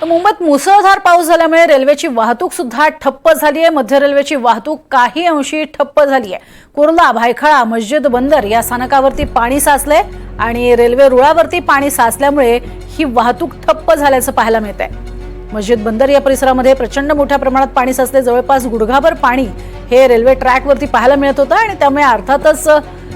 तर मुंबईत मुसळधार पाऊस झाल्यामुळे रेल्वेची वाहतूक सुद्धा ठप्प झाली आहे. मध्य रेल्वेची वाहतूक काही अंशी ठप्प झाली आहे. कुर्ला भायखळा मस्जिद बंदर या स्थानकावरती पाणी साचलंय आणि रेल्वे रुळावरती पाणी साचल्यामुळे ही वाहतूक ठप्प झाल्याचं पाहायला मिळत आहे मस्जिद बंदर या परिसरामध्ये प्रचंड मोठ्या प्रमाणात पाणी साचले जवळपास गुडघाभर पाणी हे रेल्वे ट्रॅकवरती पाहायला मिळत होतं आणि त्यामुळे अर्थातच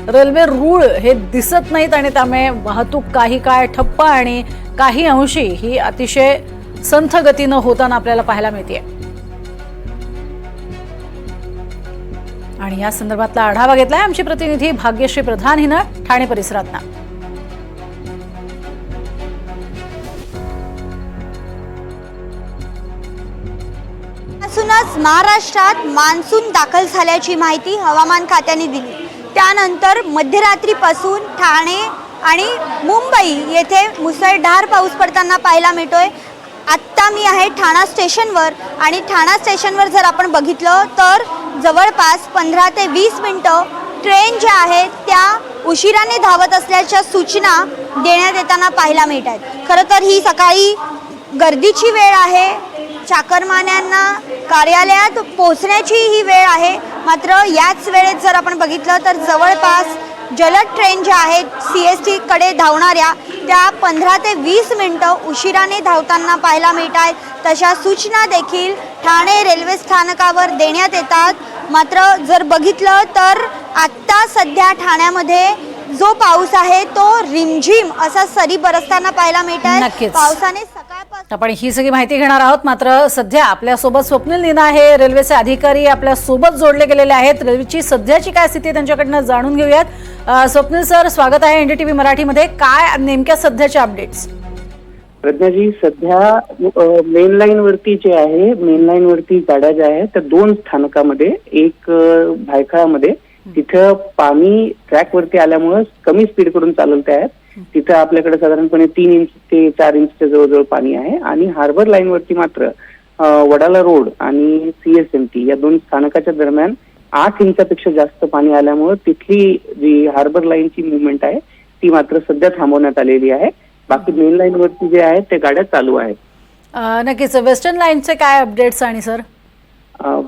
रेल्वे रूळ हे दिसत नाहीत आणि त्यामुळे वाहतूक काही काळ ठप्प आणि काही अंशी ही अतिशय संथ गतीनं होताना आपल्याला पाहायला मिळते आणि या संदर्भातला आढावा घेतलाय आमची प्रतिनिधी भाग्यश्री प्रधान हिनं ठाणे परिसरातनं. असूनच महाराष्ट्रात मान्सून दाखल झाल्याची माहिती हवामान खात्याने दिली. त्यानंतर मध्यरात्रीपासून ठाणे आणि मुंबई येथे मुसळधार पाऊस पडताना पाहायला मिळतोय. आत्ता मी आहे ठाणा स्टेशनवर आणि ठाणा स्टेशनवर जर आपण बघितलं तर जवळपास पंधरा ते वीस मिनटं ट्रेन ज्या आहेत त्या उशिराने धावत असल्याच्या सूचना देण्यात येताना पाहायला मिळत आहेत. खरं तर ही सकाळी गर्दीची वेळ आहे चाकरमान्यांना कार्यालयात पोहोचण्याची ही वेळ आहे. मात्र याच वेळेत जर आपण बघितलं तर जवळपास जलद ट्रेन ज्या आहेत सी एस टीकडे धावणाऱ्या त्या पंधरा ते वीस मिनटं उशिराने धावताना पाहायला मिळत आहेत. तशा सूचना देखील ठाणे रेल्वे स्थानकावर देण्यात येतात. मात्र जर बघितलं तर आत्ता सध्या ठाण्यामध्ये जो पाऊस आहे तो रिमझिम असा सरी बरसताना पाहायला मिळत आहे. पावसाने सकाळपासून आपण ही सगळी माहिती घेणार आहोत. मात्र सध्या आपल्यासोबत स्वप्नील नीना हे रेल्वेचे अधिकारी आपल्यासोबत जोडले गेलेले आहेत. रेल्वेची सध्याची काय स्थिती आहे त्यांच्याकडनं जाणून घेऊयात. स्वप्नील सर स्वागत आहे एनडीटीव्ही मराठीमध्ये. काय नेमक्या सध्याचे अपडेट्स प्रज्ञाजी सध्या मेन लाईन वरती जे आहे मेन लाईन वरती गाड्या ज्या आहेत त्या दोन स्थानकामध्ये एक भायखळामध्ये तिथं पाणी ट्रॅक वरती आल्यामुळं कमी स्पीड करून चालवते आहेत तिथं आपल्याकडे साधारणपणे तीन इंच ते चार इंचच्या जवळजवळ पाणी आहे. आणि हार्बर लाईन वरती मात्र वडाला रोड आणि सीएसएमटी या दोन स्थानकाच्या दरम्यान आठ इंचापेक्षा जास्त पाणी आल्यामुळे तिथली जी हार्बर लाईनची मुवमेंट आहे ती मात्र सध्या थांबवण्यात आलेली आहे. बाकी मेन लाईन वरती जे आहेत ते गाड्या चालू आहेत. नक्कीच. वेस्टर्न लाईनचे काय अपडेट्स आणि सर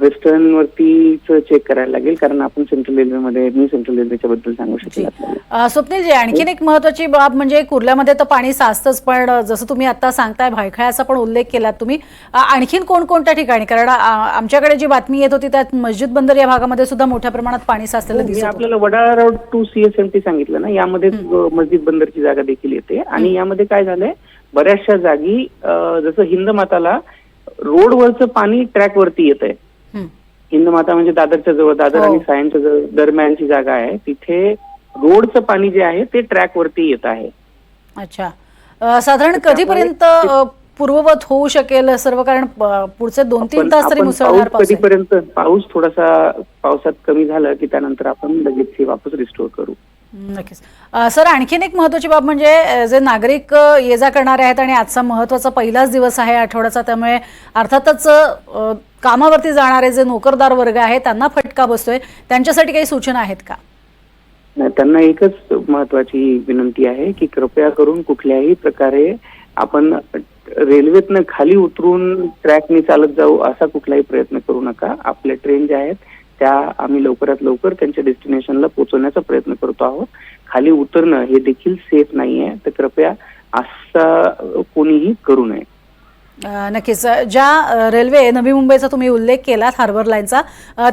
वेस्टर्न वरतीच चेक करायला लागेल कारण आपण सेंट्रल रेल्वेमध्ये मी सेंट्रल रेल्वेच्या बद्दल सांगू शकेल अ, स्वप्नीलजी आणखीन एक महत्वाची बाब म्हणजे कुर्ल्यामध्ये तर पाणी साचतंच पण जसं तुम्ही आता सांगताय भायखळ्याचा पण उल्लेख केलात तुम्ही. आणखीन कोणकोणत्या ठिकाणी? कारण आमच्याकडे जी बातमी येत होती त्यात मस्जिद बंदर या भागामध्ये सुद्धा मोठ्या प्रमाणात पाणी साचलेलं हो, दिसत. आपल्याला वडाळा रोड टू सीएसएमटी सांगितलं ना यामध्ये मस्जिद बंदरची जागा देखील येते. आणि यामध्ये काय झालंय बऱ्याचशा जागी जसं हिंदमाताला रोडवरचं पाणी ट्रॅक वरती येत आहे हं. हिंदमाता म्हणजे दादरच्या जवळ दादर हो. आणि सायनच्या जवळ दरम्यानची जागा आहे तिथे रोडचं पाणी जे आहे ते ट्रॅक वरती येत आहे अच्छा साधारण कधीपर्यंत पूर्ववत होऊ शकेल सर्व कारण पुढचे दोन तीन तास तरी मुसळधार. कधीपर्यंत पाऊस थोडासा पावसात कमी झाला की त्यानंतर आपण लगेच हे वापस रिस्टोर करू नक्कीच. सर आणखीन एक महत्वाची बाब म्हणजे जे नागरिक ये जा करणारे आहेत आणि आजचा महत्त्वाचा पहिलाच दिवस आहे आठवड्याचा त्यामुळे अर्थातच कामावरती जाणारे जे नोकरदार वर्ग आहे त्यांना फटका बसतोय. त्यांच्यासाठी काही सूचना आहेत का? त्यांना एकच महत्वाची विनंती आहे की कृपया करून कुठल्याही प्रकारे आपण रेल्वेतनं खाली उतरून ट्रॅकने चालत जाऊ असा कुठलाही प्रयत्न करू नका. आपल्या ट्रेन ज्या आहेत त्या आम्ही लवकरात लवकर त्यांच्या डेस्टिनेशनला पोहोचवण्याचा प्रयत्न करतो आहोत. खाली उतरणं हे देखील सेफ नाहीये. तर कृपया असं कोणीही करू नये. नक्कीच. ज्या रेल्वे नवी मुंबईचा तुम्ही उल्लेख केलात हार्बर लाईनचा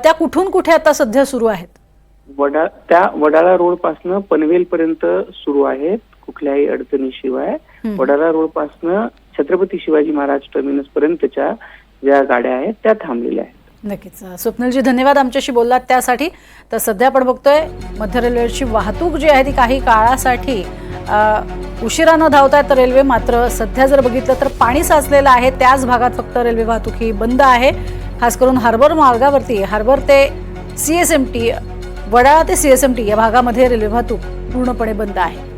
त्या कुठून कुठे आता सध्या सुरू आहेत? वडा त्या वडाळा रोड पासनं पनवेल पर्यंत सुरू आहेत कुठल्याही अडचणीशिवाय. वडाळा रोड पासनं छत्रपती शिवाजी महाराज टर्मिनस पर्यंतच्या ज्या गाड्या आहेत त्या थांबलेल्या आहेत. नक्कीच. स्वप्नलजी धन्यवाद आमच्याशी बोललात त्यासाठी. तर सध्या आपण बघतोय मध्य रेल्वेची वाहतूक जी आहे ती काही काळासाठी उशिरा उशिरानं धावतायत तर रेल्वे मात्र सध्या जर बघितलं तर पाणी साचलेलं आहे. त्याच भागात फक्त रेल्वे वाहतूक ही बंद आहे. खास करून हार्बर मार्गावरती हार्बर ते C S M T Wadala ते सी एस एम टी या भागामध्ये रेल्वे वाहतूक पूर्णपणे बंद आहे.